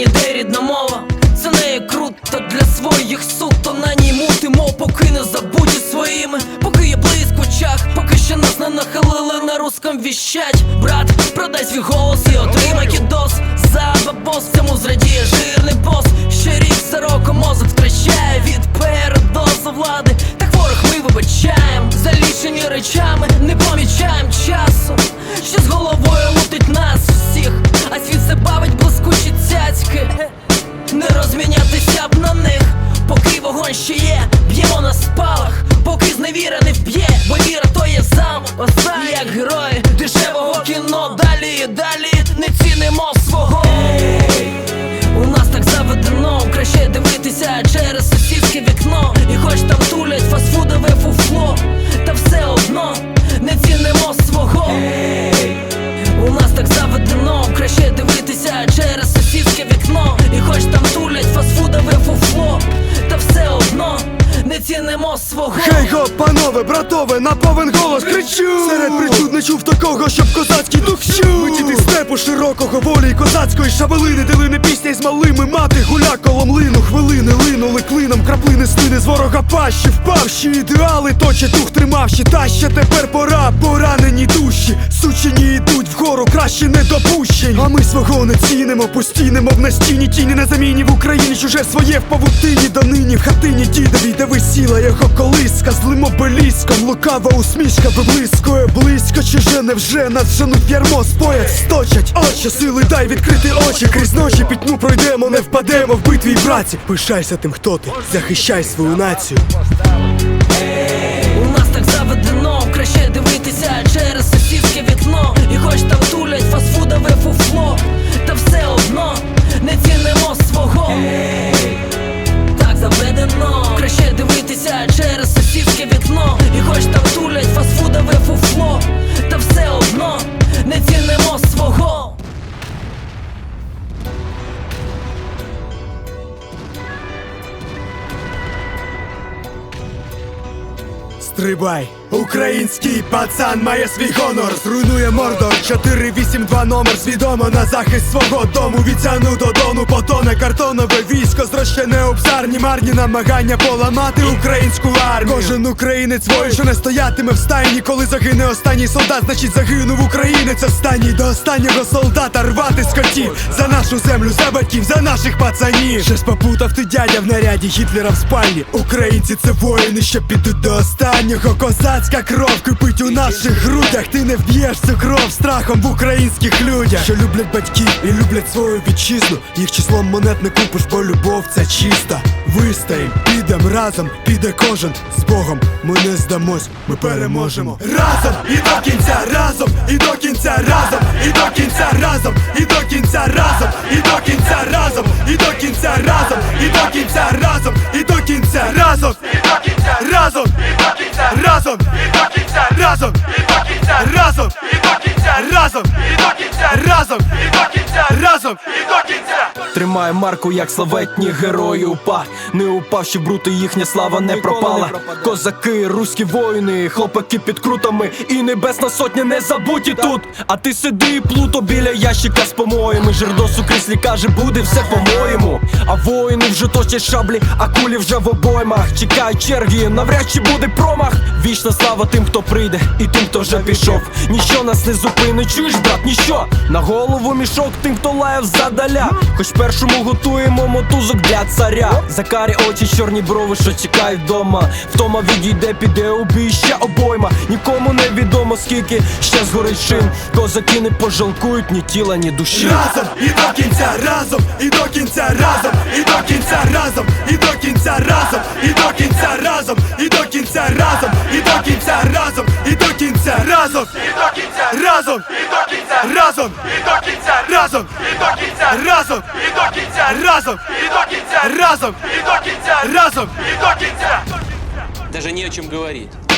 ніде рідна мова, це не є круто для своїх суд, то на ній мутимо, поки не забудь своїми, поки є близько очах, поки ще нас не нахилили на русском віщать. Брат, продай свій голос і отримай кідос. За бабос, цьому зрадіє жирний бос. Сусідське вікно. І хоч там тулять фастфудове фуфло, та все одно не цінимо свого. У нас так заведено, краще дивитися панове, братове, на повен голос кричу. Серед причуд не чув такого, щоб козацький дух чув. Ми діти степу широкого волі козацької шабелини Дили пісня із малими мати гуля колом лину Хвилини линули клином, краплини слини з ворога пащі Впавші ідеали точать дух тримавші Та ще тепер пора, поранені душі. Сучені йдуть вгору, краще не допущень. А ми свого не цінимо, постійно, мов на стіні Тіні на заміні в Україні, чуже своє в павутині Донині в хатині дідові, де висіла його колиска Злим обеліском, лукава усмішка виблискує близько Чуже невже нас женуть ярмо споять, сточать очі, сили дай відкрити очі Крізь ночі пітьму пройдемо, не впадемо в битві й браці. Пишайся тим, хто ти, захищай свою націю. У нас так заведено, краще дивитися через сусідське вікно. І хоч там тулять фастфудове фуфло, Рыбай. Український пацан має свій гонор, зруйнує мордор. 482 номер. Свідомо на захист свого дому. Від цяну до дону потоне картонове військо. Зрощене обсарні марні. Намагання поламати українську армію. Кожен українець воїн, що не стоятиме в стайні. Коли загине останній солдат, значить загинув українець. Останній До останнього солдата рвати скотів За нашу землю, за батьків, за наших пацанів. Щось попутав ти дядя в наряді Гітлера в спальні. Українці це воїни, що підуть до останнього Козацька кров кипить у наших грудях. Ти не вб'єш цю кров страхом в українських людях. Що люблять батьків і люблять свою вітчизну. Їх числом монет не купиш, бо любов це чиста. Вистоїм, підем разом, піде кожен з Богом. Ми не здамось, ми переможемо. Разом і до кінця, разом, і до кінця, разом, і до кінця, разом, і до кінця, разом, і до кінця, разом, і до кінця, разом, і до кінця, разом, і до кінця, разом, і до кінця, разом, разом, разом, разом, разом, разом, разом, разом. Тримає марку, як славетні герої упа. Не упавши брути, їхня слава не пропала. Козаки, руські воїни, хлопаки під крутами, і небесна сотня не забуті тут. А ти сиди, плуто біля ящика з помоями. Жердос у кріслі каже, буде все по-моєму. А воїни вже точать шаблі, а кулі вже в обоймах. Чекають черги, навряд чи буде промах. Вічна слава тим, хто прийде, і тим, хто вже пішов. Ніщо нас не зупинить, чуєш, брат, ніщо. На голову мішок тим, хто лаяв задаля. Хоч першому готуємо мотузок для царя. Закарі очі, чорні брови, що чекають вдома. Втома відійде, піде у бій ще обойма. Нікому не відомо, скільки ще згорить шин. Козаки не пожалкують ні тіла, ні душі. Разом і до кінця, разом, і до кінця, разом, і до кінця, разом, і до кінця, разом, і до кінця, разом, і до кінця, разом, і до кінця, разом, і до кінця, разом, і до кінця, разом, і до кінця, разом, і до кінця, разом, і до кінця, разом, і до кінця, разом, і до кінця, разом, і до кінця, разом, і до кінця. Даже не о чем говорить.